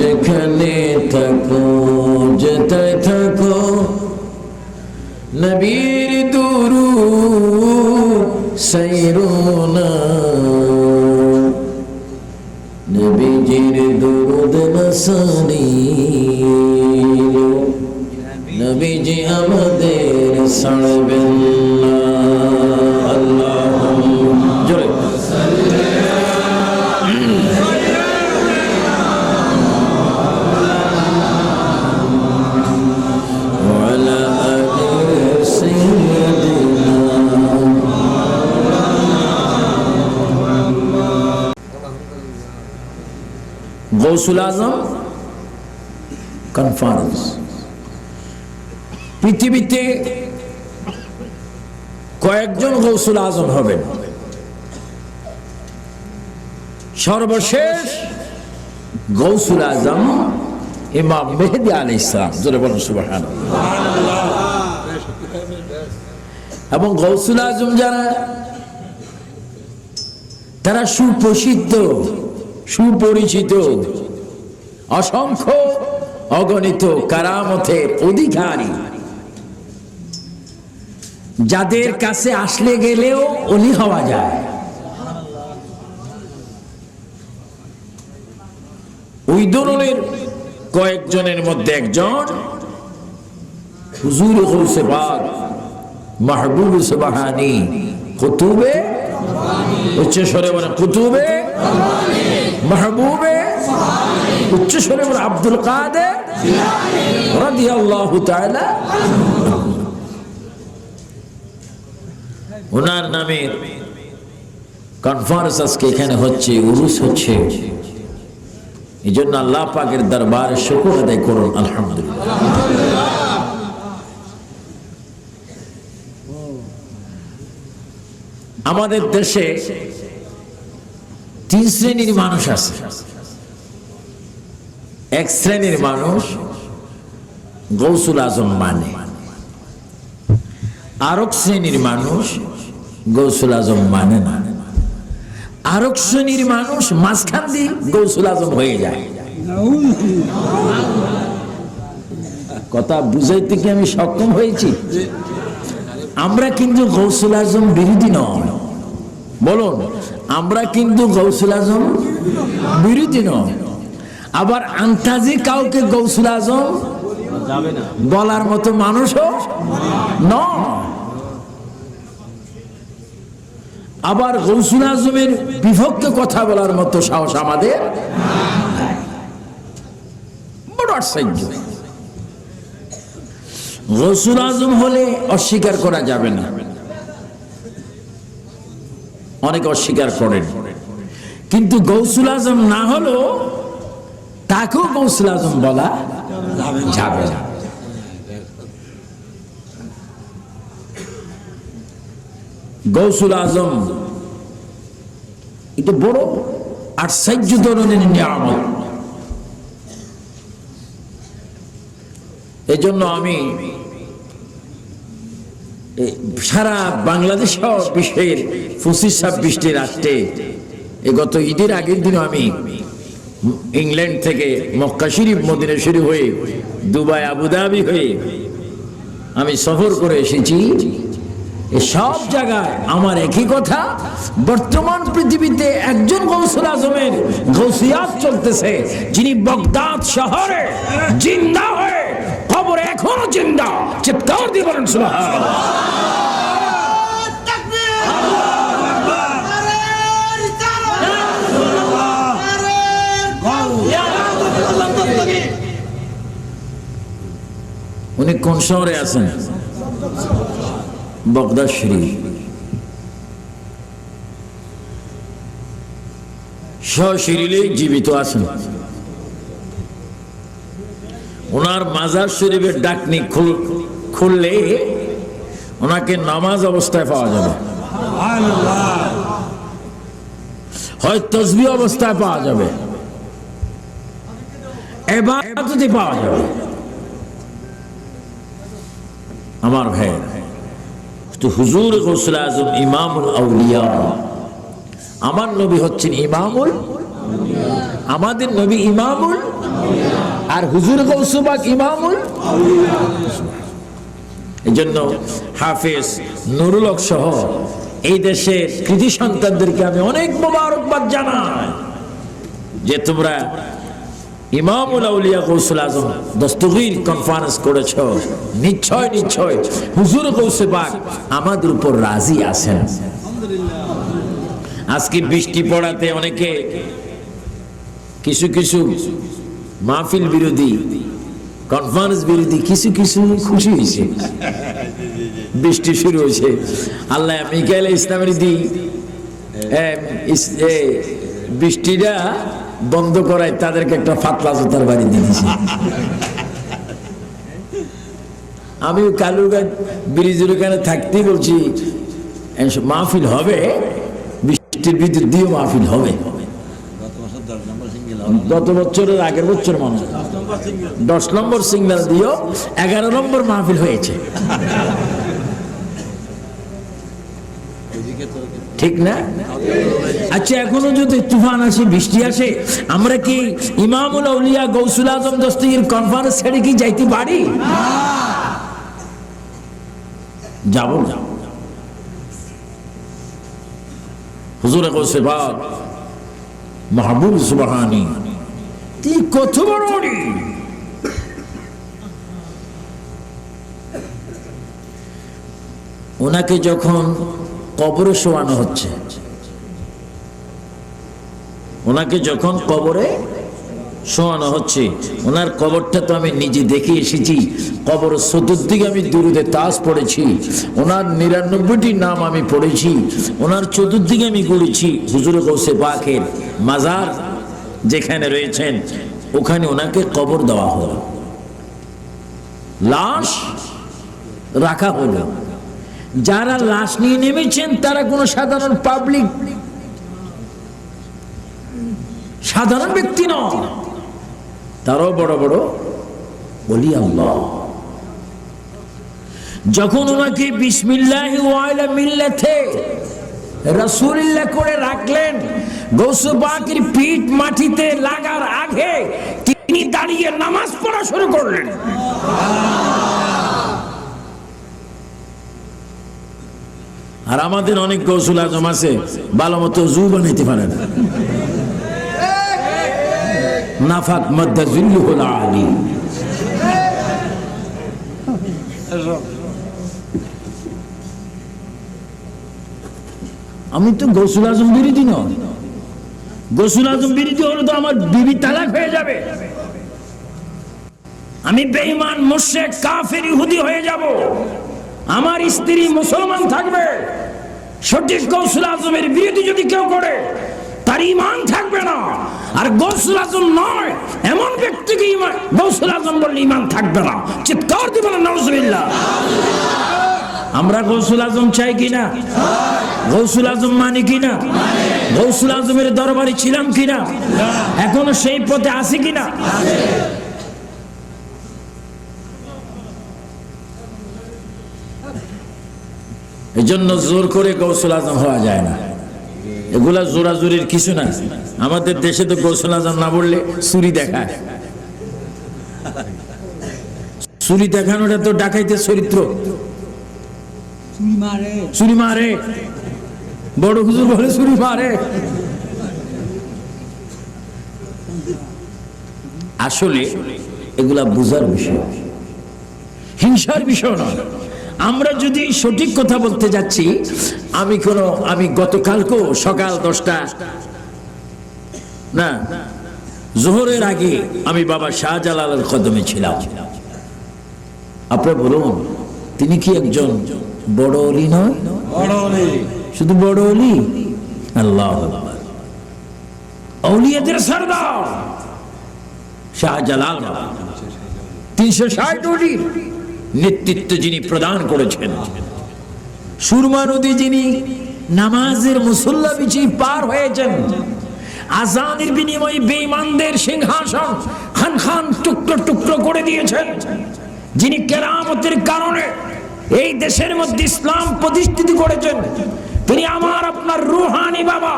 যেখানে থাকো যেটায় থাকো নবীর দুরু সৈরুনা নবীজির দুরুদ নসানি। নবীজি আমাদের ছাড়বেন গৌসুল আজম কনফারেন্স পৃথিবীতে কয়েকজন গৌসুল আজম হবেন সর্বশেষ গৌসুল আজম ইমাম মেহেদি আলী ইসলাম, জোরে বলুন এবং গৌসুল আজম যারা, তারা সুপ্রসিদ্ধ সুপরিচিত, অসংখ্য অগণিত কারামতের অধিকারী। যাদের কাছে আসলে গেলেও অলি হওয়া যায়। ওই ধরনের কয়েকজনের মধ্যে একজন হুজুর গৌসে বাগ মাহবুব সুবাহানি, কুতুবে উচ্চ স্বরে বলে কুতুবে মাহবুবে, উচ্চ স্বরে আব্দুল কাদের রাদিয়াল্লাহু তাআলা ওনার নামে কনফারেন্স আজকে এখানে হচ্ছে, উরুস হচ্ছে। এই জন্য আল্লাহ পাকের দরবারে শুকুর আদায় করুন, আলহামদুলিল্লাহ। আমাদের দেশে তিন শ্রেণির মানুষ আছে। এক শ্রেণির মানুষ গৌসুল আজম মানে। আরক শ্রেণির মানুষ গৌসুল আজম মানে না। আরক শ্রেণির মানুষ মাঝখান দিয়ে গৌসুল আজম হয়ে যায়। কথা বুঝাইতে কি আমি সক্ষম হয়েছি? আমরা কিন্তু গৌসুল আজম বিরোধী নয়। বলুন আমরা কিন্তু গৌসুল আজম বিরোধী নয় আবার আন্তাজি কাউকে গৌসুল আজম বলার মতো মানুষও নয় আবার গৌসুল আজমের বিভক্ত কথা বলার মতো সাহস আমাদের নাই। বড় আশ্চর্য। গৌসুল আজম হলে অস্বীকার করা যাবে না। অনেক অস্বীকার করেন। কিন্তু গৌসুল আজম না হলেও তাকেও গৌসুল আজম বলা যাবে না। গৌসুল আজম এটা বড় আশ্চর্য ধরনের নিয়ামত। এই জন্য আমি সারা বাংলাদেশ বিশ্বের পঁচিশ ছাব্বিশটি রাষ্ট্রে এ গত ঈদের আগের দিন আমি ইংল্যান্ড থেকে মক্কা শরীফ মদিনা শরীফ হয়ে দুবাই আবুধাবি হয়ে আমি সফর করে এসেছি। সব জায়গায় আমার একই কথা, বর্তমান পৃথিবীতে একজন গৌসুল আজমের গৌসিয়াত চলতেছে, যিনি বগদাদ শহরে, জিন্দা হয়ে খবরে এখনও জিন্দা। চিৎকার দিয়ে বলেন। উনি কোন শহরে আছেন? বগদাদ শরীফ। সশরীরে জীবিত আছেন ওনার মাজার শরীফের ডাকনি খুললে ওনাকে নামাজ অবস্থায় পাওয়া যাবে। হয় তসবি অবস্থায় পাওয়া যাবে। পাওয়া যাবে। আমার ভাই, তো হুজুর গৌসুল আজম ইমামুল আউলিয়া। আমার নবী হচ্ছেন ইমামুল আমাদের নবী ইমামুল আর হুজুর গৌসুবাক ইমামুল? এই জন্য হাফেজ নুরুল সহ এই দেশের কৃতি সন্তানদেরকে আমি অনেক মোবারকবাদ জানাই যে তোমরা ইমামুল আউলিয়া গৌসুল আজম দস্তগীর কনফারেন্স করেছ। নিশ্চয় নিশ্চয় হুজুর পাক আমাদের উপর রাজি আছেন। আজকে বৃষ্টি পড়াতে অনেকে কিছু কিছু মাহফিল বিরোধী কনফারেন্স বিরোধী, কিছু কিছু খুশি হয়েছে। বৃষ্টি শুরু হয়েছে। আল্লাহ মিকাইল ইসলামের দি বৃষ্টিটা বন্ধ করায় তাদেরকে একটা ফাতলা জোতার বাড়ি দিয়ে দিয়েছে। আমি কালুরগাঁ ব্রিজের ওখানে থাকতেই বলছি মাহফিল হবে, বৃষ্টির ভিতর দিয়েও মাহফিল হবে গত বছর দশ নম্বর সিঙ্গেল গত বছরের আগের বছর মনে হয়। দশ নম্বর সিগন্যাল দিয়েও এগারো নম্বর মাহফিল হয়েছে। ঠিক না? আচ্ছা এখনও যদি তুফান আসে, বৃষ্টি আসে, আমরা কি ইমামুল আউলিয়া গৌসুল আজম দস্তগীর কনফারেন্স ছেড়ে কি যাইতে পারি? যাব না হুজুর গৌসে মাহবুব সুবহানি। কি কত বড় ওনাকে যখন কবরে শোয়ানো হচ্ছে, ওনাকে যখন কবরে শোয়ানো হচ্ছে, ওনার কবরটা তো আমি নিজে দেখে এসেছি, কবর চতুর্দিকে আমি দুরুদে তাস পড়েছি, ওনার নিরানব্বইটি নাম আমি পড়েছি, ওনার চতুর্দিকে আমি ঘুরেছি, হুজুর গৌসে পাকের মাজার যেখানে রয়েছেন, ওখানে ওনাকে কবর দেওয়া হলো। লাশ রাখা হলো। যারা লাশ নিয়ে নেমেছেন, তারা কোনো সাধারণ পাবলিক সাধারণ ব্যক্তি নয়। তারাও বড় বড় বলি আল্লাহ। যখন ওনাকে বিসমিল্লাহ ওয়াইলা রাসূলুল্লাহ করে রাখলেন। গৌসু বাকির পিঠ মাটিতে লাগার আগে তিনি দাঁড়িয়ে নামাজ পড়া শুরু করলেন। আর আমাদের অনেক গৌসুল আজম আছে, ভালো মতো জু বানাইতে পারে না। নাফাক মধ্যে জুল্লু হল আলী আমি তো গৌসুল আজম বিরোধী নয় গৌসুল আজম বিরোধী হলে তো আমার বিবি তালাক হয়ে যাবে। আমি বেঈমান মুর্শেক কাফের, ইহুদি হয়ে যাব। আমার স্ত্রী মুসলমান থাকবে। সঠিক গৌসুল আজমের বিরোধী যদি কেউ করে, তার ইমান থাকবে না। আর গৌসুল আজম নয়, এমন ব্যক্তিকে ইমান গৌসুল আজম বললে ইমান থাকবে না। চিৎকার দিবে না নজরুল্লাহ আমরা গৌসুল আজম চাই কিনা? গৌসুল আজম মানি কিনা গৌসুল আজমের দরবারে ছিলাম কিনা এখনও সেই পথে আছি কিনা এই জন্য জোর করে গৌসুল আজম হওয়া যায় না। এগুলা জোরাজুরির কিছু না। আমাদের দেশে তো গৌসুল আজম না বললে চুরি দেখায়। চুরি দেখানোটা তো ডাকাইতে চরিত্র। চুরি মারে। চুরি মারে। বড় হুজুর বলে চুরি মারে। আসলে এগুলা বুঝার বিষয়। হিংসার বিষয় নয়। আমরা যদি সঠিক কথা বলতে যাচ্ছি, আমি কোনো, আমি গতকালকেও সকাল দশটা, না, জোহরের আগে আমি বাবা শাহজালালের কদমে ছিলাম। আপনি বলুন, তিনি কি একজন বড় অলি নয়? বড় হলে শুধু বড় অলি? আল্লাহ অলিয়াদের সর্দার। শাহজালাল তিনশো ষাট অলির নেতৃত্ব যিনি প্রদান করেছেন। সুরমা নদী যিনি নামাজের মুসল্লা বিছি পার হয়েছেন। আজানের বিনিময়ে বেঈমানদের সিংহাসন খান খান টুকরো টুকরো করে দিয়েছেন। যিনি কেরামতের কারণে এই দেশের মধ্যে ইসলাম প্রতিষ্ঠিত করেছেন। তিনি আমার আপনার রুহানি বাবা,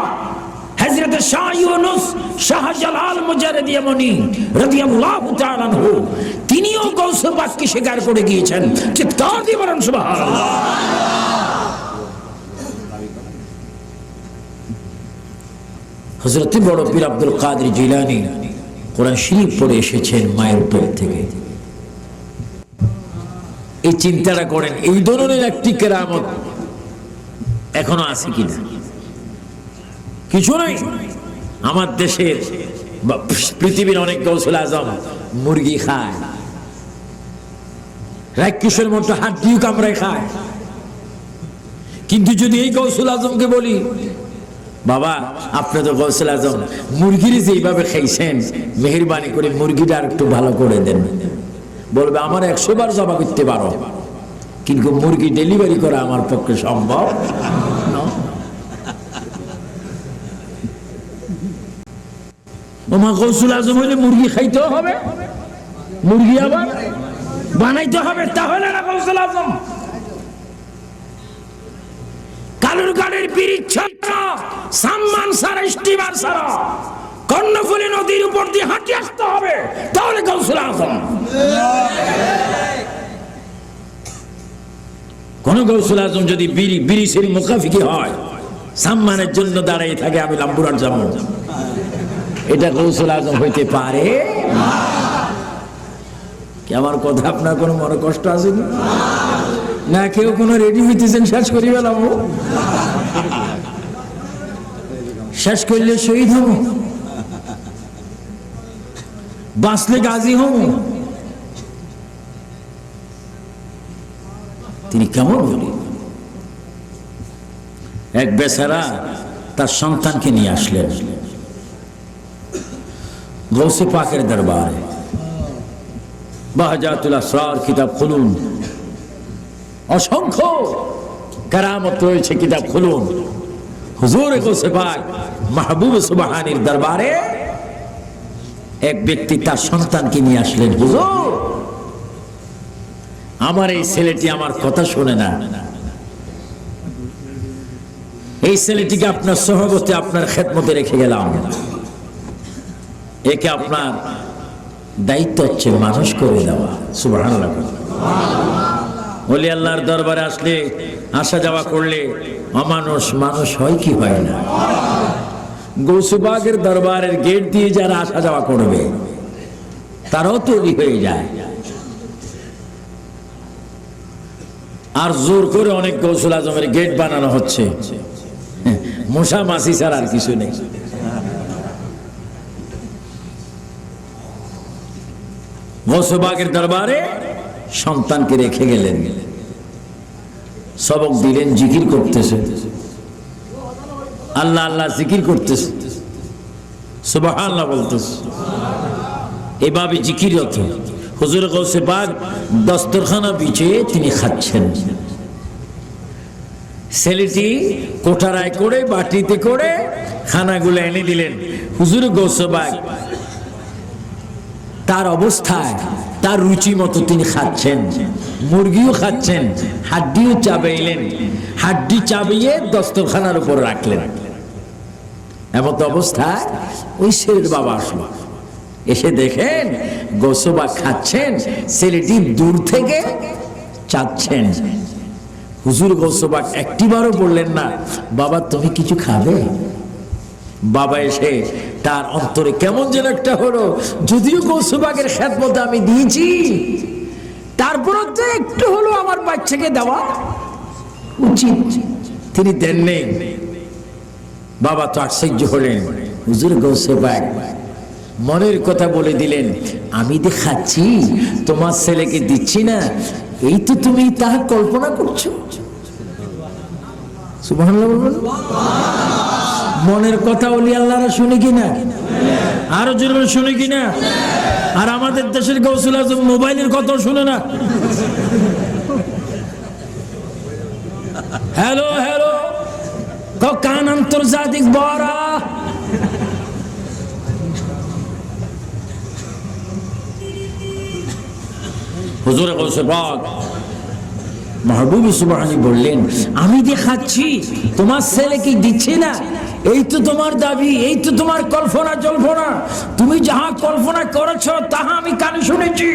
হযরত বড় পীর আব্দুল কাদের জিলানী কোরআন পড়ে এসেছেন মায়ের পেট থেকে। এই চিন্তাটা করেন, এই ধরনের একটি কেরামত এখনও আছে কিনা? কিছু নাই। আমার দেশের পৃথিবীর অনেক গৌসুল আজম মুরগি খায়। রাক্ষসের মতো হাত দিয়েও কামড়ায় খায়। কিন্তু যদি এই গৌসুল আজমকে বলি, বাবা, আপনি তো গৌসুল আজম, মুরগির যেইভাবে খাইছেন, মেহরবানি করে মুরগিটা আর একটু ভালো করে দেন। বলবে, আমার একশো বার জমা করতে পারো। কিন্তু মুরগি ডেলিভারি করা আমার পক্ষে সম্ভব। ওমা গৌসুল আজম হইলে মুরগি খাইতেও হবে। মুরগি আবার বানাইতে হবে, তাহলে না গৌসুল আজম। কালুর গাড়ির বিরিচ্ছন্ন সম্মান সারা স্টিমার সারা। কর্ণফুলী নদীর উপর দিয়ে হাঁটি আসতে হবে, তাহলে গৌসুল আজম। কোন গৌসুল আজম যদি বিরিশের মুখাফিকি হয়, সম্মানের জন্য দাঁড়িয়ে থাকে আমি লাম্বুরার যাব এটা গৌসুল আজম হইতে পারে? কি আমার কথা আপনার কোনো মনে কষ্ট আছে না, কেউ কোনো রেডি হইতেছেন শেষ করি পেলাম শেষ করলে শহীদ হব। বাঁচলে গাজী হব। তিনি কেমন বলি? এক বেচারা তার সন্তানকে নিয়ে আসলেন। গৌসে পাকের দরবারে। বাহাজাতুল আসরার কিতাব খুলুন। অসংখ্য কারামত রয়েছে কিতাব খুলুন। হুজুর গৌসে পাক মাহবুব সুবহানির দরবারে এক ব্যক্তি তার সন্তানকে নিয়ে আসলেন। হুজুর আমার এই ছেলেটি আমার কথা শোনে না। এই ছেলেটিকে আপনার সহবতে আপনার খেদমতে রেখে গেলাম। একে আপনার দায়িত্ব হচ্ছে মানুষ করে দেওয়া। সুবহানাল্লাহ। ওলি আল্লাহর দরবারে আসলে আসা যাওয়া করলে অমানুষ মানুষ হয় কি হয় না? গৌসুবাগের দরবারের গেট দিয়ে যারা আসা যাওয়া করবে, তারাও তৈরি হয়ে যায়। আর জোর করে অনেক গৌসুল আজমের গেট বানানো হচ্ছে। মশা মাসি ছাড়া আর কিছু নেই। গৌসবাগের দরবারে সন্তানকে রেখে গেলেন। সবক দিলেন, জিকির করতেছে। আল্লাহ আল্লাহ জিকির করতেছে। সুবহানাল্লাহ বলতেছে। এভাবে জিকিরত হুজুর গৌসে বাগ দস্তরখানা বিছিয়ে তিনি খাচ্ছেন। ছেলেটি কোঠারায় করে, বাটিতে করে খানাগুলো এনে দিলেন। হুজুর গৌসে বাগ তার অবস্থায়, তার রুচি মতো তিনি খাচ্ছেন। মুরগিও খাচ্ছেন, হাড্ডিও চাবাইলেন। হাড্ডি চাবিয়ে দস্তরখানার উপর রাখলেন। এমত অবস্থায় ওই ছেলের বাবা আসলো। এসে দেখেন, গোসবা খাচ্ছেন, ছেলেটি দূর থেকে চাচ্ছেন। হুজুর গোসবাক একটিবারও বললেন না, বাবা, তুমি কিছু খাবে? বাবা এসে তার অন্তরে কেমন যেন একটা হলো, যদিও কৌশবাগের খ্যাতমতে আমি দিয়েছি তারপরও তো একটু হলো আমার বাচ্চাকে দেওয়া উচিত। তিনি দেন নেই বাবা তো আশ্চর্য হলেন, হুজুর গৌসবাগ মনের কথা বলে দিলেন, আমি দেখাচ্ছি, তোমার ছেলেকে দিচ্ছি না। এই তো তুমি তাহা কল্পনা করছ। মনের কথা বলি আল্লাহরা শুনে কিনা আরও জোরে শুনে কিনা আর আমাদের দেশের গৌসুল আজম মোবাইলের কথা শুনে না। Hello hello. কান আন্তর্জাতিক বড়া হুজুরে গৌসে পাক মাহবুবি সুবহানি বললেন আমি যে খাচ্ছি তোমার ছেলে কি দিচ্ছে না? এই তো তোমার দাবি এই তো তোমার কল্পনা জল্পনা। তুমি যাহা কল্পনা করেছ তাহা আমি কানে শুনেছি।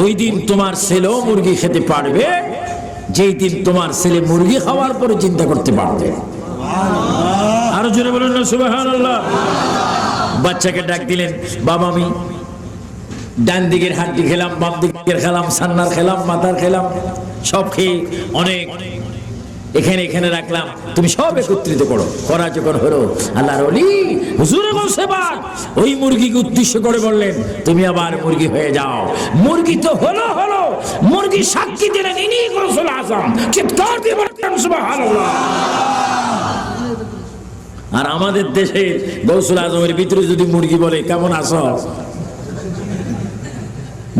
ওই দিন তোমার ছেলেও মুরগি খেতে পারবে যেই দিন তোমার ছেলে মুরগি খাওয়ার পরে চিন্তা করতে পারবে। আরও জোরে বলুন না সুবহানাল্লাহ। বাচ্চাকে ডাক দিলেন বাবা আমি ডান দিকের হাড্ডি খেলাম, বাম দিকের খেলাম, সান্নার খেলাম, মাথার খেলাম, সব খেয়ে অনেক এখানে এখানে রাখলাম। তুমি সব একত্রিত করো। করা যখন হলো, আল্লাহর অলি হুজুরে সেবার ওই মুরগিকে উদ্দেশ্য করে বললেন, তুমি আবার মুরগি হয়ে যাও। মুরগি তো হলো হলো। মুরগি সাক্ষী দিলেন, ইনি গৌসুল আজম। চিৎকার দিয়ে বললেন, সুবহানাল্লাহ। আর আমাদের দেশে গৌসুল আজমের ভিতরে যদি মুরগি বলে, কেমন আস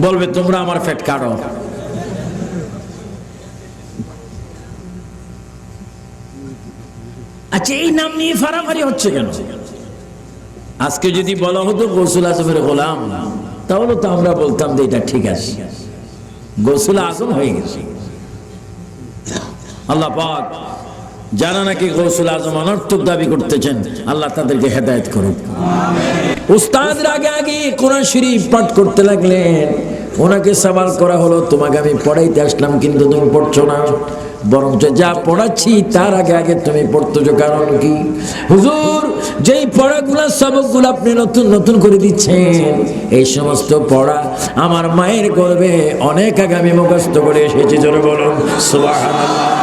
বলবে, তোমরা আমার পেট কাটো। আচ্ছা এই নাম নিয়ে ফারাফারি হচ্ছে কেন? আজকে যদি বলা হতো গৌসুল আজমের গোলাম, তাহলে তো আমরা বলতাম যে এটা ঠিক আছে। গৌসুল আজম হয়ে গেছে। আল্লাহ পাক যারা নাকি গৌসুল আজম অনর্থক দাবি করতেছেন? আল্লাহ তাদেরকে হেদায়ত করুক। উস্তাদের আগে আগে কোরআন শরীফ পাঠ করতে লাগলেন। ওনাকে সওয়াল করা হলো, তোমাকে আমি পড়াইতে আসলাম, কিন্তু তুমি পড়ছো না। বরঞ্চ যা পড়াচ্ছি, তার আগে আগে তুমি পড়তেছো, কারণ কি? হুজুর, যেই পড়াগুলা, সবকগুলো আপনি নতুন নতুন করে দিচ্ছেন। এই সমস্ত পড়া আমার মায়ের গর্বে অনেক আগে আমি মুখস্থ করে এসেছি, জোরে বলুন। সুবহানাল্লাহ।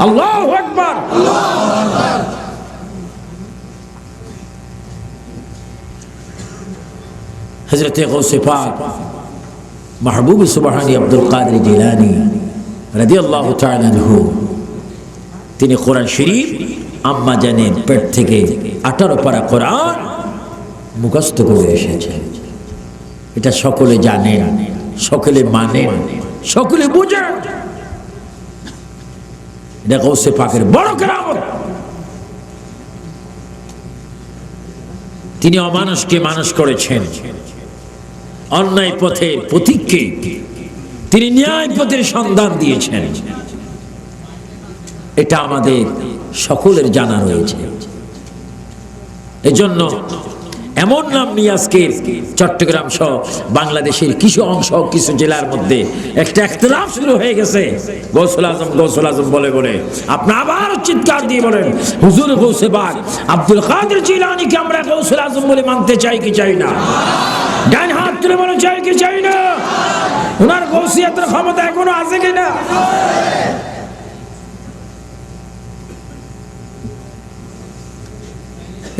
আল্লাহু পাক মাহবুব সুবহানি আব্দুল কাদের জিলানি তাআলা আনহু, তিনি কোরআন শরীফ আম্মা জানেন পেট থেকে আঠারো পারা কোরআন মুখস্থ করে এসেছে। এটা সকলে জানেন সকলে মানেন সকলে বুঝেন এটা গৌসে পাকের বড় কেরামত। তিনি অমানুষকে মানুষ করেছেন। অন্যায় পথে পথিককে তিনি ন্যায় পথের সন্ধান দিয়েছেন। এটা আমাদের সকলের জানা রয়েছে। এজন্য এমন নাম নিয়ে আজকে চট্টগ্রাম সহ বাংলাদেশের কিছু অংশ, কিছু জেলার মধ্যে একটা একতলাফ শুরু হয়ে গেছে। গৌসুল আজম গৌসুল আজম বলে বলে। আপনি আবার চিৎকার দিয়ে বলেন, হুজুর গৌসে বাগ, আব্দুল কাদের জিলানিকে আমরা গৌসুল আজম বলে মানতে চাই কি চাই না? ডান হাত তুলে বলে চাই কি চাই না? ওনার গৌসিয়াতের ক্ষমতা এখনও আছে কিনা?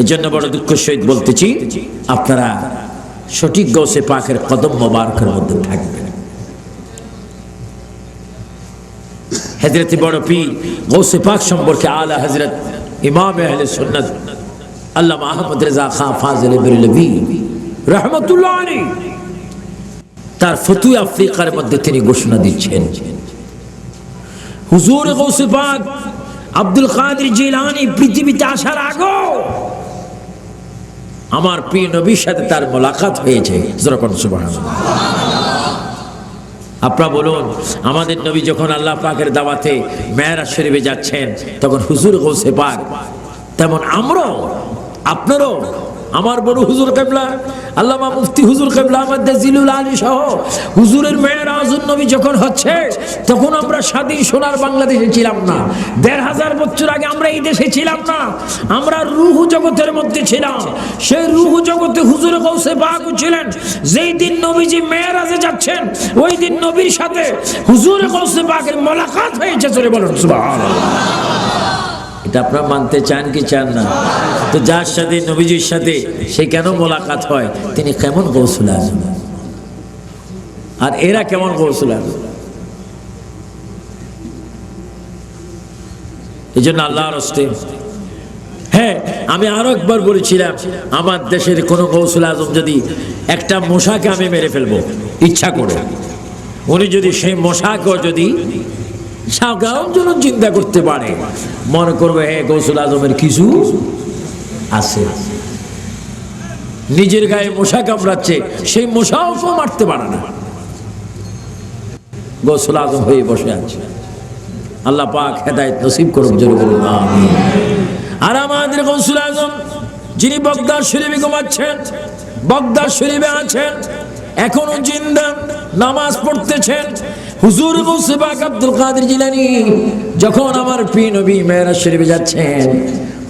এই জন্য বড় দুঃখ সহিত বলতেছি, আপনারা সঠিক গৌসে পাকের কদম মোবারকের মধ্যে থাকবেন। হজরত বড় পীর গৌসে পাক সম্পর্কে আলা হজরত ইমাম আহলে সুন্নাত আল্লামা আহমদ রেজা রহমতুল্লাহ তার আফ্রিকার মধ্যে তিনি ঘোষণা দিচ্ছেন। হুজুর পাক আব্দুল কাদের জিলানি পৃথিবীতে আসার আগেও আমার প্রিয় নবীর সাথে তার মোলাকাত হয়েছে। সুবাহ আপনারা বলুন, আমাদের নবী যখন আল্লাহ পাকের দাওয়াতে মেয়েরা শরীফে যাচ্ছেন, তখন হুজুর গৌসে পাক, তেমন আমরাও, আপনারও আমার বড় হুজুর কেবলা, আল্লামা মুফতি হুজুর কেবলা আমাদের জিলুল আলী সহ হুজুরের মেয়েরাজুল নবী যখন হচ্ছে, তখন আমরা স্বাধীন সোনার বাংলাদেশে ছিলাম না। দেড় হাজার বছর আগে আমরা এই দেশে ছিলাম না। আমরা রুহু জগতের মধ্যে ছিলাম। সেই রুহু জগতে হুজুর কৌসে বাগু ছিলেন। যেই দিন নবীজি মেয়েরাজে যাচ্ছেন, ওই দিন নবীর সাথে হুজুর কৌসে বাগের মোলাকাত হয়েছে চলে বলুন, সুবহানাল্লাহ। আপনারা মানতে চান কি চান না? তো যার সাথে, নবীজির সাথে, সে কেন মোলাকাত হয়? তিনি কেমন কৌশল আজম আর এরা কেমন কৌশল আজম এই জন্য আল্লাহর হস্তে হ্যাঁ আমি আরও একবার বলেছিলাম, আমার দেশের কোনো কৌশল আজম যদি একটা মশাকে আমি মেরে ফেলব, ইচ্ছা করে। উনি যদি সেই মশাকেও যদি সাগাও যেন চিন্তা করতে পারে। মনে করবে হ্যাঁ গৌসুল আজমের কিছু আছে। নিজের গায়ে মশা কামড়াচ্ছে, সেই মশাও মারতে পারে না। গৌসুল আজম হয়ে বসে আছে। আল্লাহ পাক হেদায়েত নসিব করুন জোরে বলুন আর আমাদের গৌসুল আজম, যিনি বগদার শরীফে ঘুমাচ্ছেন, বগদার শরীফে আছেন, এখনও জিন্দা, নামাজ পড়তেছেন হুজুর গৌসে পাক আব্দুল কাদের জিলানি, যখন আমার পি নবী মেয়েরা শরীফে যাচ্ছেন,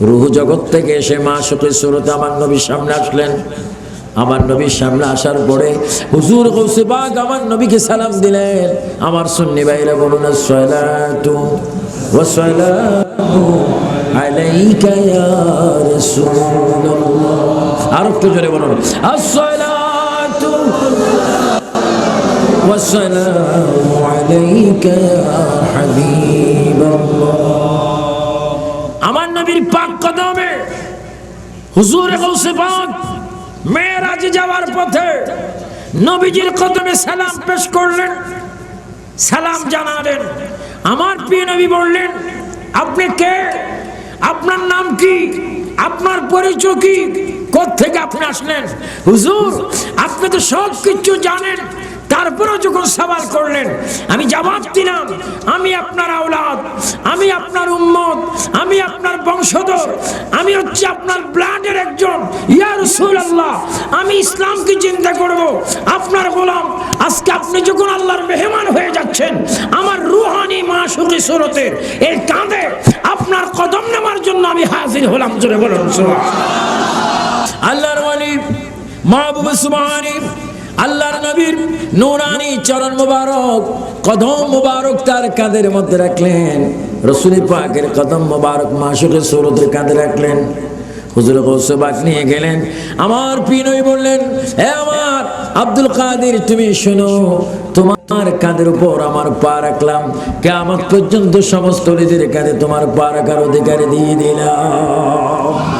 রুহু জগৎ থেকে এসে মা শোকে সুরতে আমার নবীর সামনে আসলেন। আমার নবীর সামনে আসার পরে হুজুর গৌসে পাক আমার নবীকে সালাম দিলেন। আমার সুন্নি ভাইরা বলুন রাসূলুল্লাহ। আর একটু জোরে বলুন, আসসালাতু ওয়াসসালামু আলাইকা ইয়া হাবিবাল্লাহ আমার নবীর পাক কদমে হুজুর গৌসে পাক মেয়েরাজে যাওয়ার পথে নবীজির কদমে সালাম পেশ করলেন, সালাম জানালেন। আমার প্রিয় নবী বললেন, আপনি কে? আপনার নাম কি? আপনার পরিচয় কি? থেকে আপনি আসলেন? হুজুর, আপনি তো সব কিছু জানেন। তারপরেও যখন সওয়াল করলেন, আমি জবাব দিলাম, আমি আপনার আওলাদ, আমি আপনার উম্মত, আমি আপনার বংশধর, আমি হচ্ছে আপনার ব্লাডের একজন। ইয়া রাসূলুল্লাহ, আমি ইসলামকে চিন্তা করব। আপনার গোলাম, আজকে আপনি যখন আল্লাহর মেহমান হয়ে যাচ্ছেন, আমার রুহানি মা মাসুকি সুরতের এই কাঁধে আপনার কদম নেওয়ার জন্য আমি হাজির হলাম, জোরে বলুন আল্লাহর ওয়ালি মাহবুব নবীর নুরানি চরণ মুবারক, কদম মুবারক তার কাঁধের মধ্যে রাখলেন। রসুল পাকের কদম মুবারক মাসুকের সুরতের কাঁধে রাখলেন। হুজুর নিয়ে গেলেন। আমার পিনই বললেন হে আমার আব্দুল কাদের, তুমি শোনো, তোমার কাঁধের উপর আমার পা রাখলাম। কেমন পর্যন্ত সমস্ত নিজের কাঁধে তোমার পা রাখার অধিকার দিয়ে দিলাম।